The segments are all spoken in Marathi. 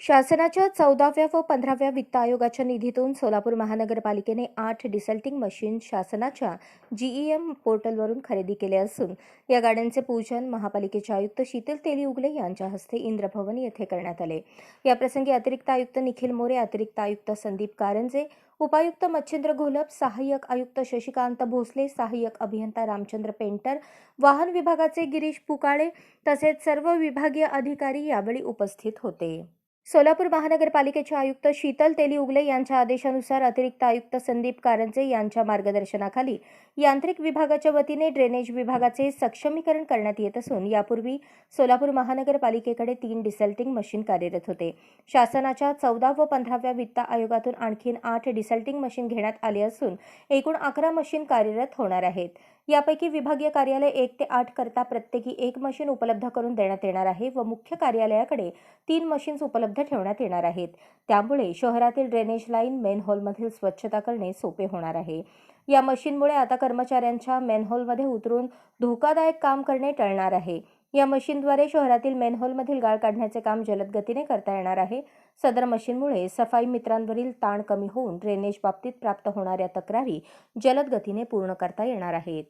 शासनाच्या चौदाव्या व पंधराव्या वित्त आयोगाच्या निधीतून सोलापूर महानगरपालिकेने आठ डिसल्टिंग मशीन शासनाच्या जीईएम पोर्टलवरून खरेदी केले असून या गाड्यांचे पूजन महापालिकेचे आयुक्त शीतल तेली उगले यांच्या हस्ते इंद्रभवन येथे करण्यात आले. याप्रसंगी अतिरिक्त आयुक्त निखिल मोरे अतिरिक्त आयुक्त संदीप कारंजे उपायुक्त मच्छिंद्र घोलप सहाय्यक आयुक्त शशिकांत भोसले सहाय्यक अभियंता रामचंद्र पेंटर वाहन विभागाचे गिरीश पुकाळे तसेच सर्व विभागीय अधिकारी यावेळी उपस्थित होते. सोलापूर महानगरपालिकेचे आयुक्त शीतल तेली उगले यांच्या आदेशानुसार अतिरिक्त आयुक्त संदीप कारंजे यांच्या मार्गदर्शनाखाली यांत्रिक विभागाच्या वतीने ड्रेनेज विभागाचे सक्षमीकरण करण्यात येत असून यापूर्वी सोलापूर महानगरपालिकेकडे तीन डिसल्टिंग मशीन कार्यरत होते. शासनाच्या चौदा व पंधराव्या वित्त आयोगातून आणखी आठ डिसल्टिंग मशीन घेण्यात आले असून एकूण अकरा मशीन कार्यरत होणार आहेत. यापैकी विभागीय कार्यालय एक ते आठ करता प्रत्येकी एक मशीन उपलब्ध करून देण्यात येणार आहे व मुख्य कार्यालयाकडे तीन मशीन्स उपलब्ध ठेवण्यात येणार आहेत. त्यामुळे शहरातील ड्रेनेज लाईन मेनहोलमधील स्वच्छता करणे सोपे होणार आहे. या मशीनमुळे आता कर्मचाऱ्यांच्या मेनहोलमध्ये उतरून धोकादायक काम करणे टळणार आहे. या मशीनद्वारे शहरातील मेनहोलमधील गाळ काढण्याचे काम जलद गतीने करता येणार आहे. सदर मशीनमुळे सफाई मित्रांवरील ताण कमी होऊन ड्रेनेज बाबतीत प्राप्त होणाऱ्या तक्रारी जलद गतीने पूर्ण करता येणार आहेत.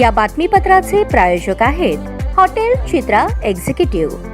या बातमीपत्राचे प्रायोजक आहेत हॉटेल चित्रा एक्झिक्युटिव्ह.